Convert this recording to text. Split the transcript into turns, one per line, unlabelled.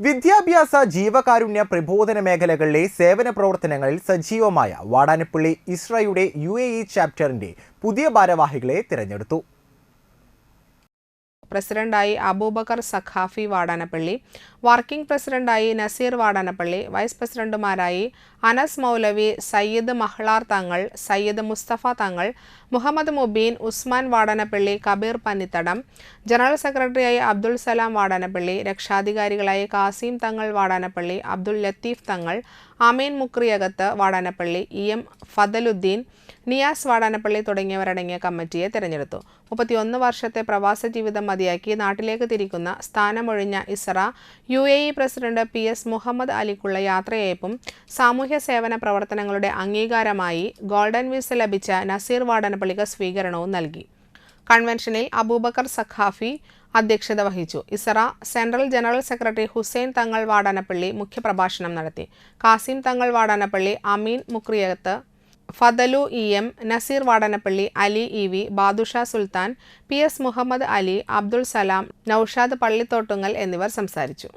വിദ്യാഭ്യാസ ജീവകാരുണ്യ പ്രബോധന മേഖലകളിലെ സേവന പ്രവർത്തനങ്ങളിൽ സജീവമായ വാടാനപ്പള്ളി ഇസ്രയുടെ യു എ ഇ ചാപ്റ്ററിന്റെ പുതിയ ഭാരവാഹികളെ തിരഞ്ഞെടുത്തു.
പ്രസിഡന്റായി അബൂബക്കർ സഖാഫി വാടാനപ്പള്ളി വർക്കിംഗ് പ്രസിഡന്റായി നസീർ വാടാനപ്പള്ളി വൈസ് പ്രസിഡന്റുമാരായി അനസ് മൗലവി സയ്യിദ് മഹ്ലാർ തങ്ങൾ സയ്യിദ് മുസ്തഫ തങ്ങൾ മുഹമ്മദ് മുബീൻ ഉസ്മാൻ വാടാനപ്പള്ളി കബീർ പന്നിത്തടം ജനറൽ സെക്രട്ടറിയായി അബ്ദുൾ സലാം വാടാനപ്പള്ളി രക്ഷാധികാരികളായി കാസിം തങ്ങൾ വാടാനപ്പള്ളി അബ്ദുൾ ലത്തീഫ് തങ്ങൾ അമീൻ മുക്രിയകത്ത് വാടാനപ്പള്ളി ഇ എം ഫദലുദ്ദീൻ നിയാസ് വാടാനപ്പള്ളി തുടങ്ങിയവരടങ്ങിയ കമ്മിറ്റിയെ തെരഞ്ഞെടുത്തു. മുപ്പത്തിയൊന്ന് വർഷത്തെ പ്രവാസ ജീവിതം മതിയാക്കി നാട്ടിലേക്ക് തിരിക്കുന്ന സ്ഥാനമൊഴിഞ്ഞ Isra U A E president P S Muhammad അലിക്കുള്ള യാത്രയേപ്പും സാമൂഹ്യ സേവന പ്രവർത്തനങ്ങളുടെ അംഗീകാരമായി ഗോൾഡൻ വിസ ലഭിച്ച നസീർ വാടാനപ്പള്ളിക്ക് സ്വീകരണവും നൽകി. കൺവെൻഷനിൽ അബൂബക്കർ സഖാഫി അധ്യക്ഷത വഹിച്ചു. Isra central general secretary Hussain Thangal Vadanappally മുഖ്യപ്രഭാഷണം നടത്തി. Kasim Thangal Vadanappally Ameen Mukriyath Fadalu E M Nazeer Vadanappally Ali E V Badusha Sulthan P S Muhammad Ali Abdul Salam Noushad Pallithottungal എന്നിവർ സംസാരിച്ചു.